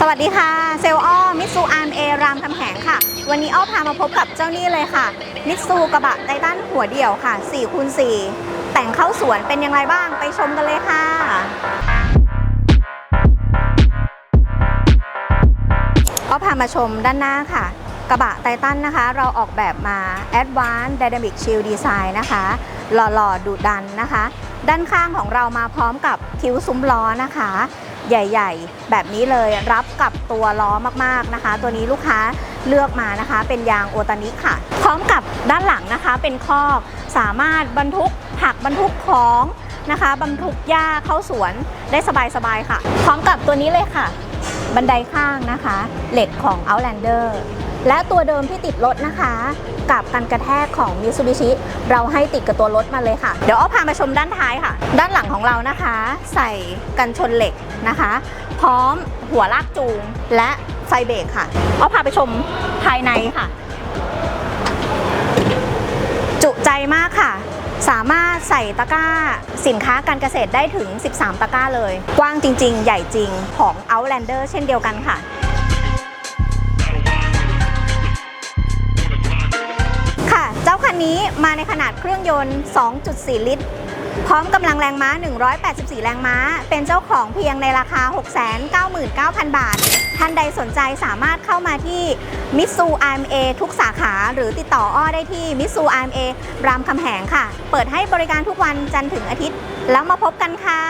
สวัสดีค่ะ เซลอ้อมิซูอาร์มเอรามคำแหงค่ะ วันนี้อ้อพามาพบกับเจ้านี่เลยค่ะ มิซูกระบะไททันหัวเดี่ยวค่ะ4คูณ4แต่งเข้าสวนเป็นยังไงบ้างไปชมกันเลยค่ะก็พามาชมด้านหน้าค่ะ กระบะไททันนะคะ เราออกแบบมา Advanced Dynamic Shield Design นะคะ หล่อๆดุดันนะคะ ด้านข้างของเรามาพร้อมกับคิ้วซุ้มล้อนะคะ ใหญ่ๆ แบบนี้เลยรับกับตัวล้อมากๆนะคะ ตัวนี้ลูกค้าเลือกมานะคะ เป็นยางโอตานิค่ะ พร้อมกับด้านหลังนะคะเป็นคอกสามารถบรรทุกผักบรรทุกของนะคะ บรรทุกหญ้าเข้าสวนได้สบายๆค่ะ พร้อมกับตัวนี้เลยค่ะ บันไดข้างนะคะ เหล็กของ Outlander และตัวเดิมที่ติดรถนะคะกับกันกระแทกของ Mitsubishi เราให้ติดกับตัวรถมาเลยค่ะ เดี๋ยวอ้อพามาชมด้านท้ายค่ะ ด้านหลังของเรานะคะ ใส่กันชนเหล็กนะคะ พร้อมหัวลากจูงและไฟเบรกค่ะอ้อพาไปชมภายในค่ะ จุใจมากค่ะ สามารถใส่ตะกร้าสินค้าการเกษตรได้ถึง 13 ตะกร้าเลย กว้างจริง ๆ ใหญ่จริงของ Outlander เช่นเดียวกันค่ะ นี้มาในขนาดเครื่องยนต์ 2.4 ลิตร พร้อมกำลังแรงม้า 184 แรงม้า เป็นเจ้าของเพียงในราคา 699,000 บาท ท่านใดสนใจสามารถเข้ามาที่มิซู RMA ทุกสาขาหรือติดต่ออ้อได้ที่มิซู RMA รามคำแหงค่ะ เปิดให้บริการทุกวันจันทร์ถึงอาทิตย์ แล้วมาพบกันค่ะ